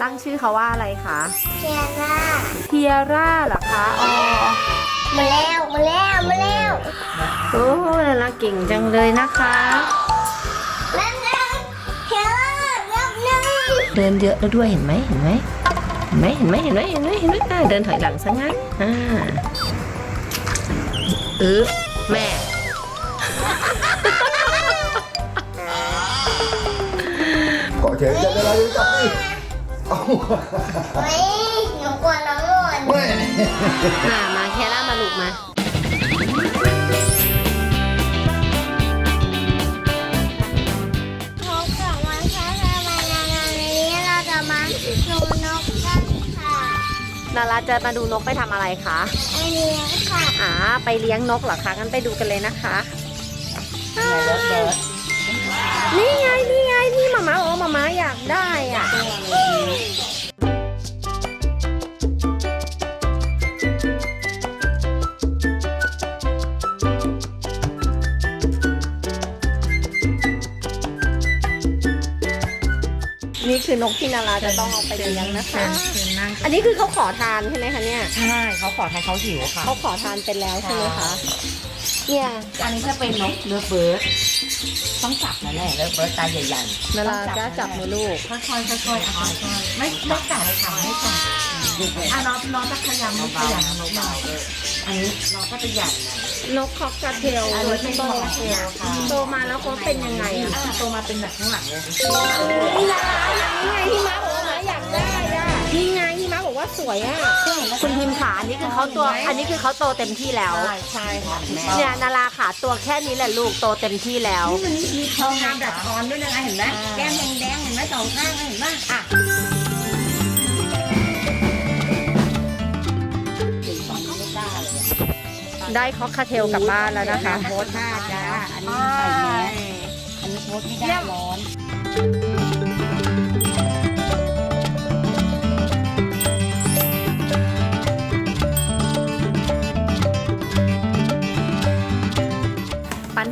ตั้งชื่อเขาว่าอะไรคะเทียร่าเทียร่าเหรอคะอ๋อมาแล้วมาแล้วมาแล้วโอ้น่ารักเก่งจังเลยนะคะแป๊บนึงเทียร่าแป๊บนึงเดินเยอะแล้วด้วยเห็นไหมเห็นไหมเห็นไหมเห็นไหมเห็นไหมเห็นไหมเห็นไหมอ่าเดินถอยหลังซะงั้นอ่าเออแม่เกาะเฉยจะได้ไรจับนี่ เอาเฮ้ยหนูกลัวน้องหล่นแม่มามาแคร่ามาลูกมาพบกับวันช้าทำไมนานๆนี้เราจะมาดูนกกันค่ะนาราจะมาดูนกไปทำอะไรคะไอเลี้ยงค่ะอ่าไปเลี้ยงนกเหรอคะงั้นไปดูกันเลยนะคะ นี่ไงนี่ไงที่มาม่าบอกว่ามาม่าอยากได้ อะนี่คือนกที่นาราจะต้องเอาไปเลี้ยงนะคะอันนี้คือเขาขอทานใช่ไหมคะเนี่ยใช่เขาขอให้เขาหิวค่ะ เขาขอทานเป็นแล้วใช่ไหมคะ เนี่ย อันนี้จะเป็นนกเลือเบิร์ด ต้องจับนั่นแหละเลือเบิร์ดตาใหญ่นาราจะจับมือลูกๆค่อยๆค่อยๆค่อยๆไม่ไม่จับเลยค่ะไม่จับอะน้องน้องจะขยำไม่ขยำนกเบาอันนี้น้องก็จะใหญ่หน่อยนกคอกกาเทลอันนี้เป็นโตนกเทลค่ะโตมาแล้วเขาเป็นยังไงอะอะโตมาเป็นแบบข้างหลังเลยนี่นารานี่ไงที่ม้า ว่าสวยอะคุณพิมพ์ขาอันนี้คือเขาตัว อันนี้คือเขาโตเต็มที่แล้ว ใช่ใช่ค่ะแม่เนี่ยนาราขาตัวแค่นี้แหละลูกโตเต็มที่แล้วมีทองงามดัดคอนด้วยนะเห็นไหมแก้มแดงๆเห็นไหมสองข้างเห็นไหมอะได้คอกคาเทลกลับบ้านแล้วนะคะโพสท่าจ้าอันนี้ใส่แมสอันนี้โพสไม่ได้ร้อน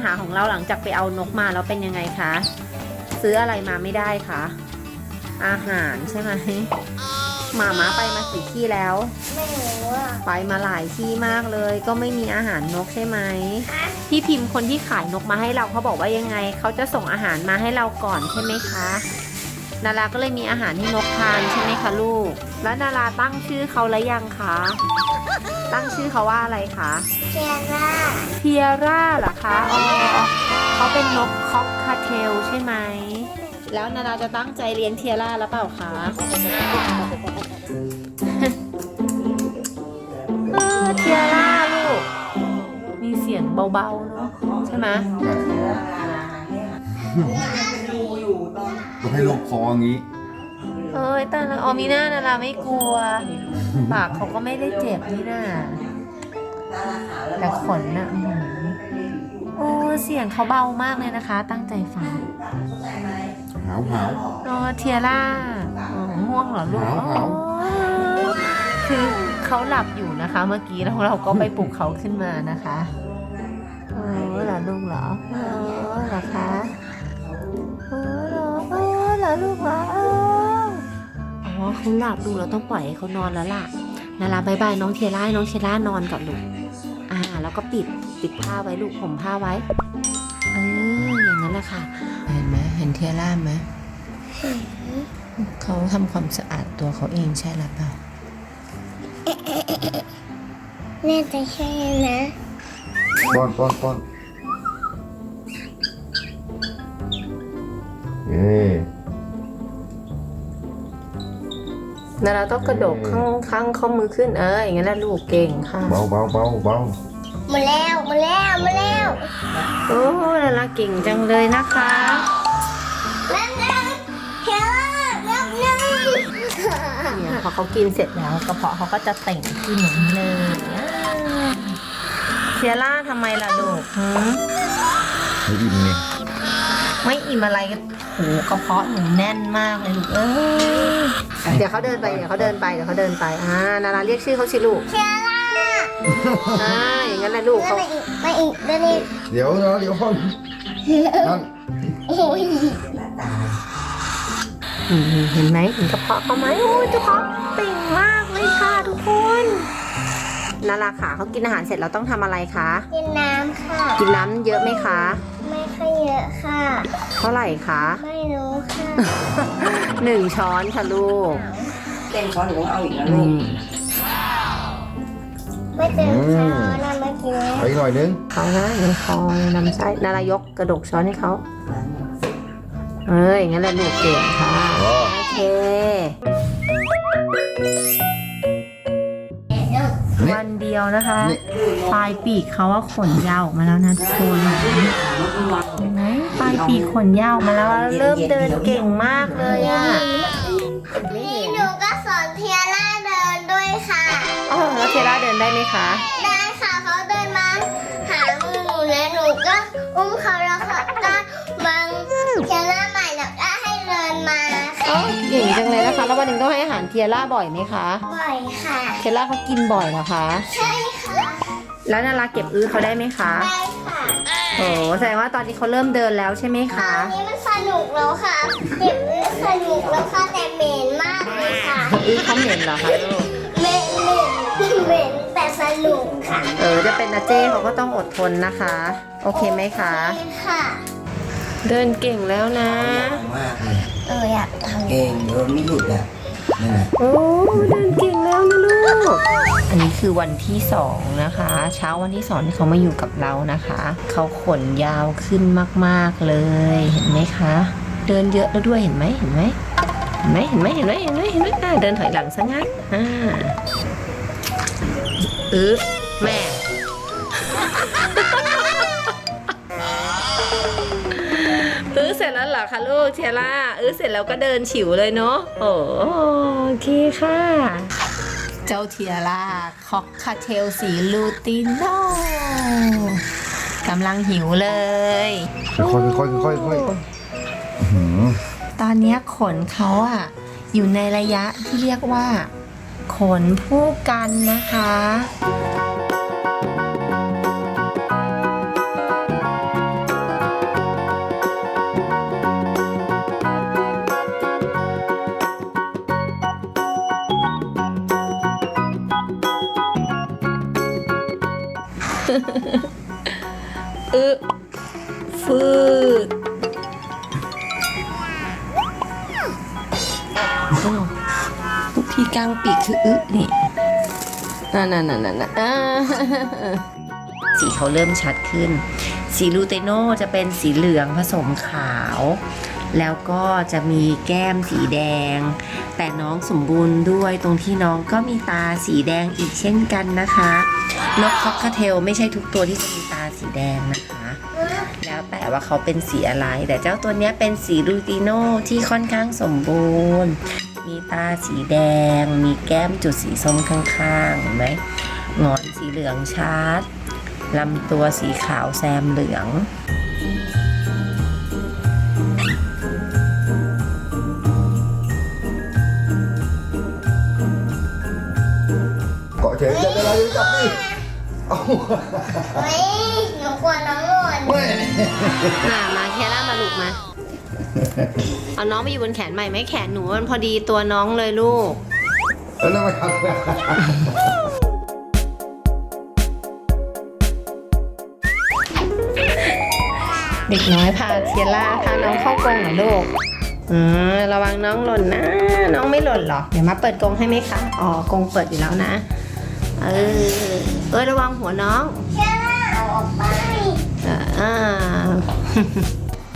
หาของเราหลังจากไปเอานกมาแล้วเป็นยังไงคะ ซื้ออะไรมาไม่ได้คะอาหารใช่ไหมหมาม้าไปมากี่ที่แล้ว ไม่รู้อะไปมาหลายที่มากเลย ก็ไม่มีอาหารนกใช่ไหมพี่พิมพ์คนที่ขายนกมาให้เราเขาบอกว่ายังไงเขาจะส่งอาหารมาให้เราก่อนใช่ไหมคะนาราก็เลยมีอาหารให้นกทานใช่ไหมคะลูก แล้วนาราตั้งชื่อเขาแล้วยังคะ ตั้งชื่อเขาว่าอะไรคะ เทียร่าเทียร่าเหรอคะอ๋อเขาเป็นนกคอกคาเทลใช่ไหม แล้วนาราจะตั้งใจเลี้ยงเทียร่าแล้วเปล่าคะเออเทียร่าลูก มีเสียงเบาๆเนาะใช่ไหมต้องให้ลงคออย่างนี้ เอ้ยแต่ละออมีหน้านาราไม่กลัว ปากเขาก็ไม่ได้เจ็บนี่น่า แต่ขนน่ะอื้อหือโอ้เสียงเขาเบามากเลยนะคะ ตั้งใจฟังหาวหาวโอ้เทียร่าอ๋อง่วงเหรอลูกหาวหาวอ๋อคือเขาหลับอยู่นะคะ เมื่อกี้แล้วเราก็ไปปลุกเขาขึ้นมานะคะเออเหรอลูกเหรอเออเหรอคะเออเหรอเออเหรอลูกเหรอเอออ๋อเขาหลับดูเราต้องปล่อยให้เขานอนแล้วล่ะนาราบายบายน้องเทียร่าให้น้องเทียร่านอนก่อนลูกอ่า แล้วก็ปิดปิดผ้าไว้ลูกผมผ้าไว้ เอออย่างนั้นแหละค่ะ เห็นไหมเห็นเทียร่าไหมเขาทำความสะอาดตัวเขาเองใช่หรือเปล่าแน่ใจใช่นะป้อนป้อนป้อนเย้นาราต้องกระโดดข้างข้างข้อมือขึ้นเอออย่างนั้นแหละลูกเก่งค่ะ เบาเบาเบาเบา มาแล้วมาแล้วมาแล้วโอ้นาราเก่งจังเลยนะคะแป๊บนึงเทียร่าแป๊บนึงเนี่ยพอเขากินเสร็จแล้วกระเพาะเขาก็จะเต่งขึ้นอย่างนี้เลยเซียร่าทำไมล่ะลูกหืมให้อิ่มไงไม่อิ่มอะไรกันโหกระเพาะหนูแน่นมากเลยลูกเอ้ยเดี๋ยวเขาเดินไปเดี๋ยวเขาเดินไปเดี๋ยวเขาเดินไปอ่านาราเรียกชื่อเขาสิลูกเทียร่า อ่าอย่างนั้นแหละลูกเขามาอีกมาอีกเดี๋ยวนี้เดี๋ยวนะเดี๋ยวพ่อนนั่นโอ้ยอืมเห็นไหมเห็นกระเพาะเขาไหมโอ้ยกระเพาะเป่งมากเลยค่ะทุกคนนาราขาเขากินอาหารเสร็จเราต้องทำอะไรคะกินน้ำค่ะ กินน้ำเยอะไหมคะ ไม่ค่อยเยอะค่ะ เท่าไหร่คะไม่รู้ค่ะหนึ่งช้อนค่ะลูกเต็มช้อนหนูต้องเอาอีกนะอืลูกม ไม่เต็มช้อนนะเมื่อกี้ไปอีกหน่อยนึงเขานะในคอยนำไส้นารายกกระดกช้อนให้เขาเอ้ยอย่างนั้นแหละลูกเก่งค่ะอ๋อโอเคนี่วันเดียวนะคะนี่ปลายปีกเขาว่าขนยาวออกมาแล้วนะทุกคนเห็นไหมปลายปีกขนยาวออกมาแล้วเริ่มเดินเก่งมากเลยอะ อ๋อแล้วเทล่าเดินได้ไหมคะ ได้ค่ะเขาเดินมาหามือหนูแล้วหนูก็อุ้มเขาแล้วเขาก็บังเทียร่าใหม่แล้วก็ให้เดินมาอ๋อค่ะเก่งจังเลยนะคะ แล้ววันหนึ่งต้องให้อาหารเทียร่าบ่อยไหมคะ บ่อยค่ะ เทียร่าเขากินบ่อยเหรอคะ ใช่ค่ะแล้วนาราเก็บอื้อเขาได้ไหมคะ ได้ค่ะโอ้แสดงว่าตอนนี้เขาเริ่มเดินแล้วใช่ไหมตอคะนนี้มันสนุกแล้วค่ะเด็กสนุกแล้วค่ะแต่เหม็นมากเลยค่ะอื้อเขาเหม็นเหรอคะลูก เหม็นเหม็น เหม็นแต่สนุกค่ะ เออจะเป็นอาเจ้เขาก็ต้องอดทนนะคะ โอเคไหมคะใช่ค่ะ เดินเก่งแล้วนะ มากเลยเอออยากทำเก่งเดินไม่หยุดอะนี่ไงโอ้เดินเก่งแล้วนะลูก อันนี้คือวันที่สองนะคะ เช้าวันที่สองที่เขามาอยู่กับเรานะคะ เขาขนยาวขึ้นมากๆเลย เห็นไหมคะ เดินเยอะแล้วด้วยเห็นไหมเห็นไหมเห็นไหมเห็นไหมเห็นไหมเห็นไหมเห็นไหมอ่าเดินถอยหลังซะงั้นอ่า เออแม่ เออเสร็จแล้วเหรอคะลูกเทียร่าเออเสร็จแล้วก็เดินฉิวเลยเนาะโอ้โอเคค่ะ เจ้าเทียร่าคอกคาเทลสีลูติโน่กำลังหิวเลยค่อยๆค่อยๆค่อยๆค่อยๆอื้อหือตอนเนี้ยขนเขาอะอยู่ในระยะที่เรียกว่า ขนผู้กันนะคะ กลางปีกคืออึนี่นั่นนั่นนั่นนั่นสีเขาเริ่มชัดขึ้น สีลูเตโนจะเป็นสีเหลืองผสมขาว แล้วก็จะมีแก้มสีแดง แต่น้องสมบูรณ์ด้วยตรงที่น้องก็มีตาสีแดงอีกเช่นกันนะคะ นกคอกคาเทลไม่ใช่ทุกตัวที่จะมีตาสีแดงนะคะ แล้วแต่ว่าเขาเป็นสีอะไร แต่เจ้าตัวนี้เป็นสีลูติโนที่ค่อนข้างสมบูรณ์ มีตาสีแดง มีแก้มจุดสีส้มข้างๆเห็นไหมหงอนสีเหลืองชัดลำตัวสีขาวแซมเหลืองเกาะเฉยจะได้แล้วจับดิเอ้าเฮ้ยหนูกลัวน้องหล่นแม่น่ามาแคล่ามาลูกมา เอาน้องไปอยู่บนแขนใหม่ไหมแขนหนูมันพอดีตัวน้องเลยลูก แล้วนั่งมาทำเด็กน้อยพาเทียร่าพาน้องเข้ากรงเหรอลูกอืมระวังน้องหล่นนะ น้องไม่หล่นหรอก เดี๋ยวมาเปิดกรงให้ไหมคะ อ๋อกรงเปิดอยู่แล้วนะ เออ เอ้ยระวังหัวน้องแค่ล่าเอาออกไป อ่าอ่า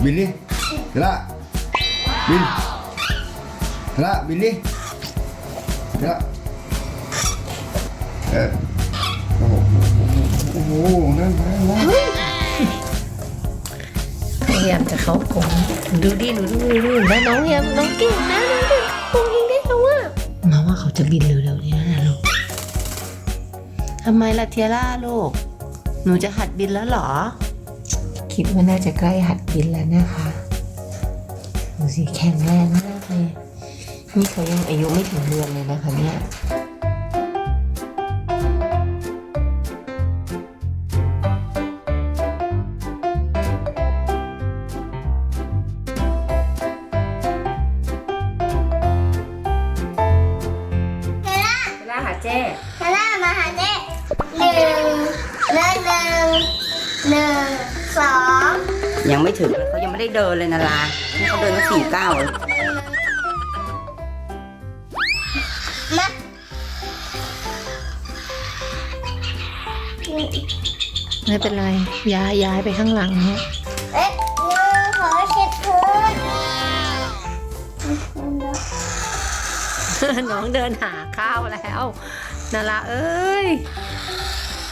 บินดิเดี๋ยว ละบินเดี๋ยวละบินดิเดี๋ยวละเออโอ้โหโอ้โหนั่นนั่นนั่นพยายามจะเข้ากรงดูดิหนูดูดูดูนะน้องเนี่ยน้องเก่งนะน้องเก่งกรงเองได้แล้วว่ามาว่าเขาจะบินเร็วๆนี้นะลูกทำไมล่ะเทียร่าลูก หนูจะหัดบินแล้วเหรอ คิดว่าน่าจะใกล้หัดบินแล้วนะคะดู สิแข็งแรงมากเลย นี่เขายังอายุไม่ถึงเดือนเลยนะคะเนี่ยล่าหาเจ๊ฮาร่ามาหาเจ๊หนึ่งหนึ่งหนึ่งสอง ยังไม่ถึงเเขายังไม่ได้เดินเลยนะลา เขาเดินมาสี่เก้าวเลยมาไม่เป็นไร ย้ายย้ายไปข้างหลังเนี่ยเอ๊ะหนูขอเช็ดพื้นน้องเดินหาข้าวแล้วนาราเอ้ย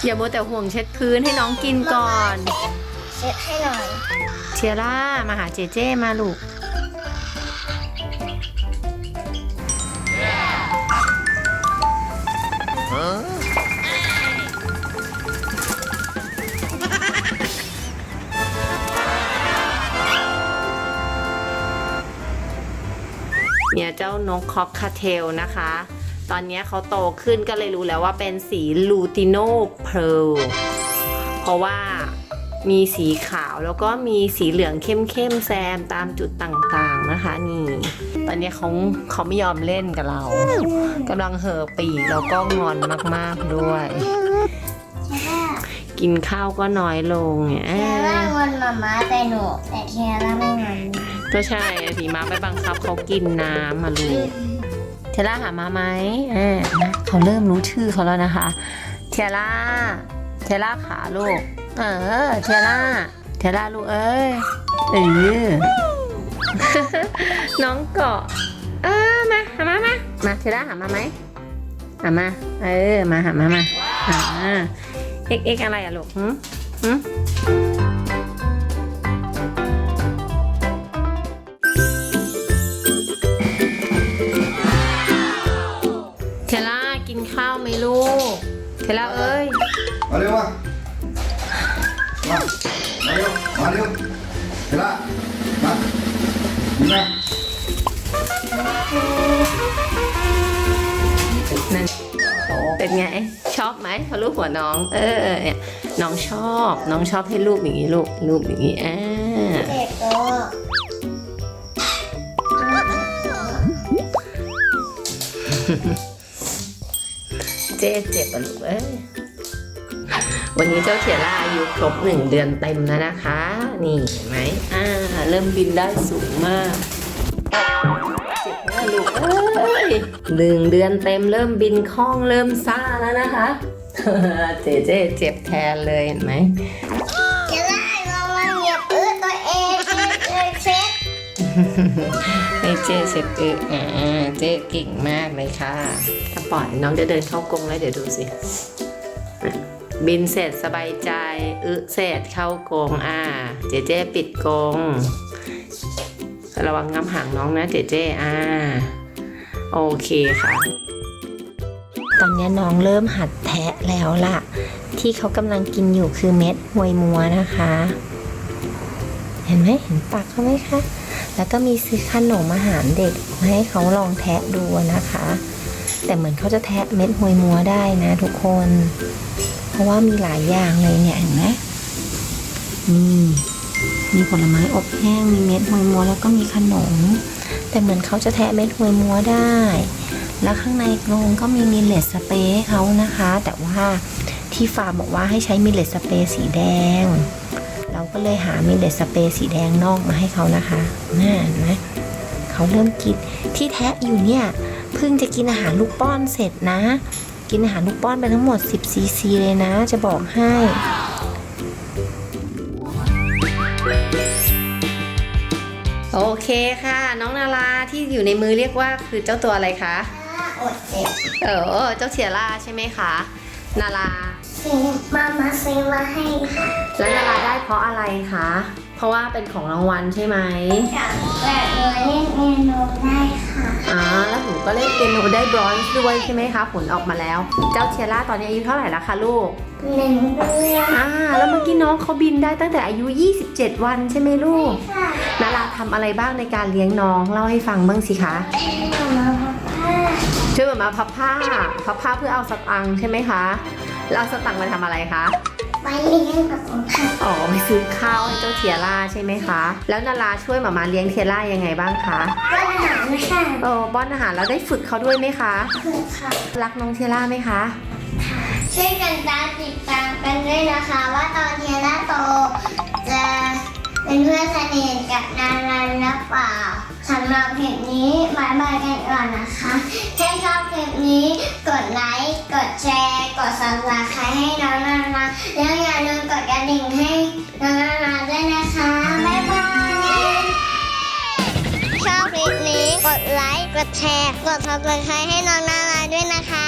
อย่ามัวแต่ห่วงเช็ดพื้นให้น้องกินก่อน เช็ดให้หน่อย เชียร่ามาหาเจเจมาลูก เนี่ยเจ้านกคอกคาเทลนะคะ ตอนนี้เขาโตขึ้นก็เลยรู้แล้วว่าเป็นสีลูติโนเพลเพราะว่า มีสีขาวแล้วก็มีสีเหลืองเข้มๆแซมตามจุดต่างๆนะคะนี่ ตอนนี้เขาเขาไม่ยอมเล่นกับเรากำลังเห่อปีกแล้วก็งอนมากๆด้วยเชียร่ากินข้าวก็น้อยลงเนี่ยเชียร่างอนมาม่าแต่หนูแต่เชียร่าไม่งอนก็ใช่สีม้าไปบังคับเขากินน้ำมาลูกเทยร่าหามาไหมเออนะเขาเริ่มรู้ชื่อเขาแล้วนะคะ เทยร่าเทยร่าขาลูก เออเทล่าเทล่าลูกเอ้ยเออน้องเกาะ เออมาหามามามาเทล่าหามาไหมหามา เออมาหามามาหาเอ็กเอ็กอะไรอะลูกหืมหืม ดีไหมนั่นเป็นไง ชอบไหมพอลูกหัวน้อง เออเนี่ยน้องชอบน้องชอบให้รูปอย่างนี้ลูกรูปอย่างนี้อ่าเด็กก็เจ๊เจ็บอะลูกเอ้ย วันนี้เจ้าเทียร่าอายุครบหนึ่งเดือนเต็มแล้วนะคะ นี่เห็นไหมอ่า เริ่มบินได้สูงมากเจ็บมากลูกเอ้ยหนึ่งเดือนเต็มเริ่มบินคล่องเริ่มซ่าแล้วนะคะ เจ๊เจ๊เจ็บแทนเลยเห็นไหมเชียร่าลองมาเหยียบอื้อตัวเองเช็ดเลยเช็ดให้เจ๊เสร็จเอออ่าเจ๊เก่งมากเลยค่ะ ถ้าปล่อยน้องจะเดินเข้ากรงแล้วเดี๋ยวดูสิอะ บินเสร็จสบายใจ อึเสร็จเข้ากรงอ่า เจเจปิดกรงระวังง้ำหางน้องนะเจเจอ่า โอเคค่ะ ตอนนี้น้องเริ่มหัดแทะแล้วล่ะ ที่เขากำลังกินอยู่คือเม็ดหวยมัวนะคะ เห็นไหมเห็นปากเขาไหมคะ แล้วก็มีซื้อขนมอาหารเด็กมาให้เขาลองแทะดูนะคะ แต่เหมือนเขาจะแทะเม็ดหวยมัวได้นะทุกคน ราะว่ามีหลายอย่างเลยเนี่ยเห็นไหมนี่มีผลไม้อบแห้ง มีเม็ดหวยมัวแล้วก็มีขนม แต่เหมือนเขาจะแทะเม็ดหวยมัวได้ แล้วข้างในกรงก็มีมิลเลตสเปรย์เขานะคะ แต่ว่าที่ฟาร์มบอกว่าให้ใช้มิลเลตสเปรย์สีแดง เราก็เลยหามิลเลตสเปรย์สีแดงนอกมาให้เขานะคะน่าเห็นไหมเขาเริ่มกินที่แทะอยู่เนี่ยเพิ่งจะกินอาหารลูกป้อนเสร็จนะ กินอาหารลูกป้อนไปทั้งหมด 10 ซีซีเลยนะ จะบอกให้โอเคค่ะ น้องนาราที่อยู่ในมือเรียกว่าคือเจ้าตัวอะไรคะอดเจ็บเออเจ้าเทียร่าใช่ไหมคะนาราซื้อมามาซื้อมาให้ค่ะ แล้วนาราได้เพราะอะไรคะเพราะว่าเป็นของรางวัลใช่ไหมกับแบบหนูเล่นเมนูได้ค่ะ อ่าแล้วหนูก็เล่นเปียโนได้บรอนซ์ด้วยใช่ไหมคะผลออกมาแล้ว เจ้าเทียร่าตอนนี้อายุเท่าไหร่แล้วคะลูกหนึ่งเดือนอ่าแล้วเมื่อกี้น้องเขาบินได้ตั้งแต่อายุ 27 วันใช่ไหมลูกค่ะนาราทำอะไรบ้างในการเลี้ยงน้องเล่าให้ฟังบ้างสิคะมามาพ่อช่วยมามาพับผ้าพับผ้าเพื่อเอาสตังค์ใช่ไหมคะแล้วเอาสตังค์มาทำอะไรคะ ไปไปเลี้ยงกับผมค่ะอ๋อไปซื้อข้าวให้เจ้าเทียร่าใช่ไหมคะ แล้วนาราช่วยหมามาเลี้ยงเทียร่ายังไงบ้างคะก็อาหารนะคะเออป้อนอาหารแล้วได้ฝึกเขาด้วยไหมคะ คือค่ะรักน้องเทียร่าไหมคะ ช่วยกันตามติดตามกันด้วยนะคะ ว่าตอนเทียร่าโตจะเป็นเพื่อนสนิทกับนารันหรือเปล่า สำหรับคลิปนี้บายบายกันก่อนนะคะถ้าชอบคลิปนี้กดไลค์ กดแชร์ กด subscribe ให้น้องนาราแล้วอย่าลืมกดกระดิ่งให้น้องนาราด้วยนะคะบายบาย ชอบคลิปนี้กดไลค์ กดแชร์ กด subscribe ให้น้องนาราด้วยนะคะ